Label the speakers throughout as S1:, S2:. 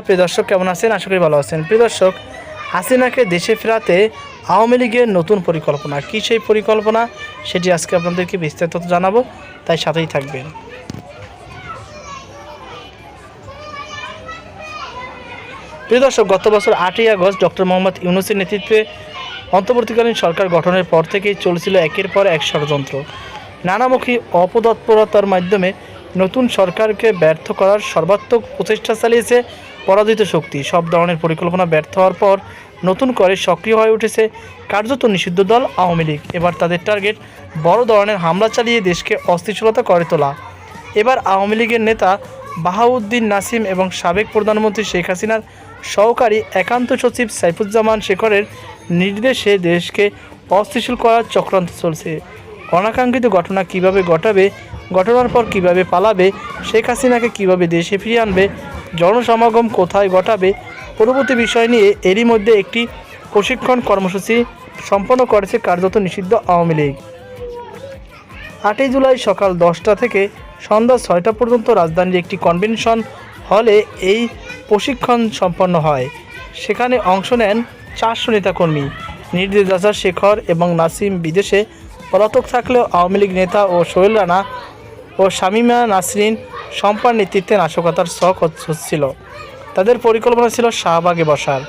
S1: প্রিয় দর্শক, কেমন আছেন? আশা করি ভালো আছেন। প্রিয় দর্শক, হাসিনাকে দেশে ফেরাতে আওয়ামী লীগের নতুন পরিকল্পনা। কী সেই পরিকল্পনা? সেটি আজকে আপনাদেরকে বিস্তারিত জানাব। তাই সাথেই থাকবেন। প্রিয় দর্শক, গত বছর আটই আগস্ট ডক্টর মোহাম্মদ ইউনুসের নেতৃত্বে অন্তর্বর্তীকালীন সরকার গঠনের পর থেকেই চলছিল একের পর এক ষড়যন্ত্র। নানামুখী অপতৎপরতার মাধ্যমে নতুন সরকারকে ব্যর্থ করার সর্বাত্মক প্রচেষ্টা চালিয়েছে পরাজিত শক্তি। সব ধরনের পরিকল্পনা ব্যর্থ হওয়ার পর নতুন করে সক্রিয় হয়ে উঠেছে কার্যত নিষিদ্ধ দল আওয়ামী লীগ। এবার তাদের টার্গেট বড় ধরনের হামলা চালিয়ে দেশকে অস্থিতিশীলতা করে তোলা। এবার আওয়ামী লীগের নেতা বাহাউদ্দিন নাসিম এবং সাবেক প্রধানমন্ত্রী শেখ হাসিনার সহকারী একান্ত সচিব সাইফুজ্জামান শেখরের নির্দেশে দেশকে অস্থিতিশীল করার চক্রান্ত চলছে। অনাকাঙ্ক্ষিত ঘটনা কীভাবে ঘটাবে, ঘটনার পর কীভাবে পালাবে, শেখ হাসিনাকে কীভাবে দেশে ফিরিয়ে আনবে জনসমাগম কোথায় ঘটাবে পরবর্তী বিষয় নিয়ে এরই মধ্যে একটি প্রশিক্ষণ কর্মসূচি সম্পন্ন করেছে কার্যত নিষিদ্ধ আওয়ামী লীগ। আটই জুলাই সকাল দশটা থেকে সন্ধ্যা ছয়টা পর্যন্ত রাজধানীর একটি কনভেনশন হলে এই প্রশিক্ষণ সম্পন্ন হয়। সেখানে অংশ নেন চারশো নেতাকর্মী। নির্দেশদাতা শেখর এবং নাসিম বিদেশে পলাতক থাকলেও আওয়ামী লীগ নেতা ও সোহেল রানা ও শামিমা নাসরিন সম্পার নেতৃত্বে নাশকতার শখ হচ্ছিল। তাদের পরিকল্পনা ছিল শাহবাগে বসার।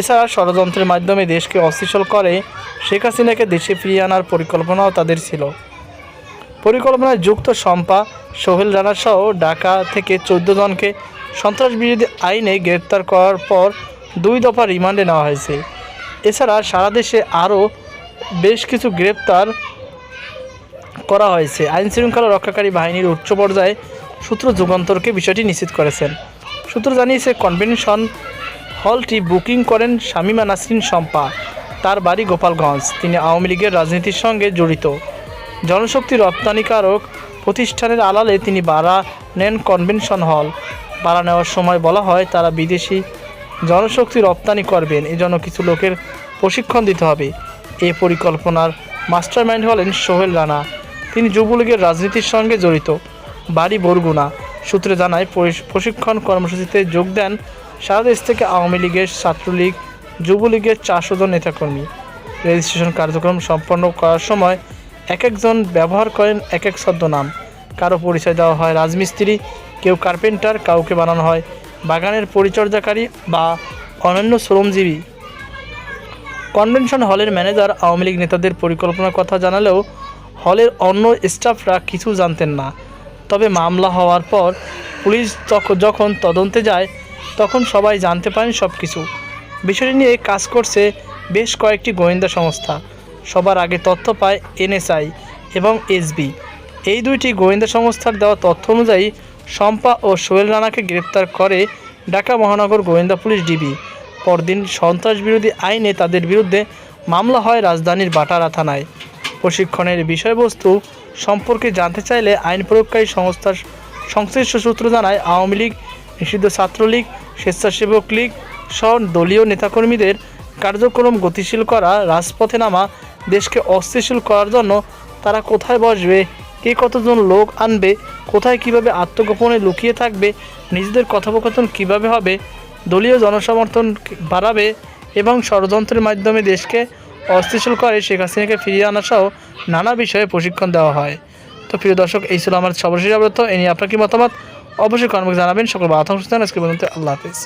S1: এছাড়া ষড়যন্ত্রের মাধ্যমে দেশকে অস্থিসল করে শেখ হাসিনাকে দেশে ফিরিয়ে আনার পরিকল্পনাও তাদের ছিল। পরিকল্পনায় যুক্ত শম্পা, সোহেল রানা সহ ঢাকা থেকে চোদ্দ জনকে সন্ত্রাস বিরোধী আইনে গ্রেপ্তার করার পর দুই দফা রিমান্ডে নেওয়া হয়েছে। এছাড়া সারা দেশে আরও বেশ কিছু গ্রেপ্তার করা হয়েছে। আইন শৃঙ্খলা রক্ষাকারী বাহিনীর উচ্চ পর্যায়ে সূত্র যুগান্তরকে বিষয়টি নিশ্চিত করেছেন। সূত্র জানিয়েছে, কনভেনশন হলটি বুকিং করেন শামিমা নাসরিন শম্পা, তার বাড়ি গোপালগঞ্জ। তিনি আওয়ামী লীগের রাজনীতির সঙ্গে জড়িত। জনশক্তি রপ্তানিকারক প্রতিষ্ঠানের আড়ালে তিনি ভাড়া নেন কনভেনশন হল। ভাড়া নেওয়ার সময় বলা হয়, তারা বিদেশি জনশক্তি রপ্তানি করবেন, এজন্য কিছু লোকের প্রশিক্ষণ দিতে হবে। এই পরিকল্পনার মাস্টারমাইন্ড হলেন সোহেল রানা। তিনি যুবলীগের রাজনীতির সঙ্গে জড়িত। বাড়ি বরগুনা। সূত্রে জানায় প্রশিক্ষণ কর্মসূচিতে যোগ দেন সারা দেশ থেকে আওয়ামী লীগের ছাত্রলীগ, যুবলীগের চারশো জন নেতাকর্মী। রেজিস্ট্রেশন কার্যক্রম সম্পন্ন করার সময় এক একজন ব্যবহার করেন এক এক ছদ্মনাম। কারও পরিচয় দেওয়া হয় রাজমিস্ত্রি, কেউ কার্পেন্টার, কাউকে বানানো হয় বাগানের পরিচর্যাকারী বা অন্যান্য শ্রমজীবী। কনভেনশন হলের ম্যানেজার আওয়ামী লীগ নেতাদের পরিকল্পনার কথা জানালেও হলের অন্য স্টাফরা কিছু জানতেন না। তবে মামলা হওয়ার পর পুলিশ যখন তদন্তে যায়, তখন সবাই জানতে পারেন সব কিছু বিষয়টি নিয়ে কাজ করছে বেশ কয়েকটি গোয়েন্দা সংস্থা। সবার আগে তথ্য পায় এনএসআই এবং এসবি। এই দুইটি গোয়েন্দা সংস্থার দেওয়া তথ্য অনুযায়ী শম্পা ও সোহেল রানাকে গ্রেপ্তার করে ঢাকা মহানগর গোয়েন্দা পুলিশ ডিবি। পরদিন সন্ত্রাস বিরোধী আইনে তাদের বিরুদ্ধে মামলা হয় রাজধানীর বাটারা থানায়। প্রশিক্ষণের বিষয়বস্তু সম্পর্কে জানতে চাইলে আইন প্রয়োগকারী সংস্থার সংশ্লিষ্ট সূত্র জানায়, আওয়ামী লীগ, নিষিদ্ধ ছাত্রলীগ, স্বেচ্ছাসেবক লীগ সহ দলীয় নেতাকর্মীদের কার্যক্রম গতিশীল করা, রাজপথে নামা, দেশকে অস্থিতিশীল করার জন্য তারা কোথায় বসবে, কে কতজন লোক আনবে, কোথায় কীভাবে আত্মগোপনে লুকিয়ে থাকবে, নিজেদের কথোপকথন কীভাবে হবে, দলীয় জনসমর্থন বাড়াবে এবং ষড়যন্ত্রের মাধ্যমে দেশকে অস্থিতিশীল করে শেখ হাসিনাকে ফিরিয়ে আনা সহ নানা বিষয়ে প্রশিক্ষণ দেওয়া হয়। তো প্রিয় দর্শক, এই ছিল আমার সর্বশেষ অবরত এ নিয়ে আপনার কি মতামত? অবশ্যই কর্মকে জানাবেন। সকল বাধা আজকে পর্যন্ত আল্লাহ হাফিজ।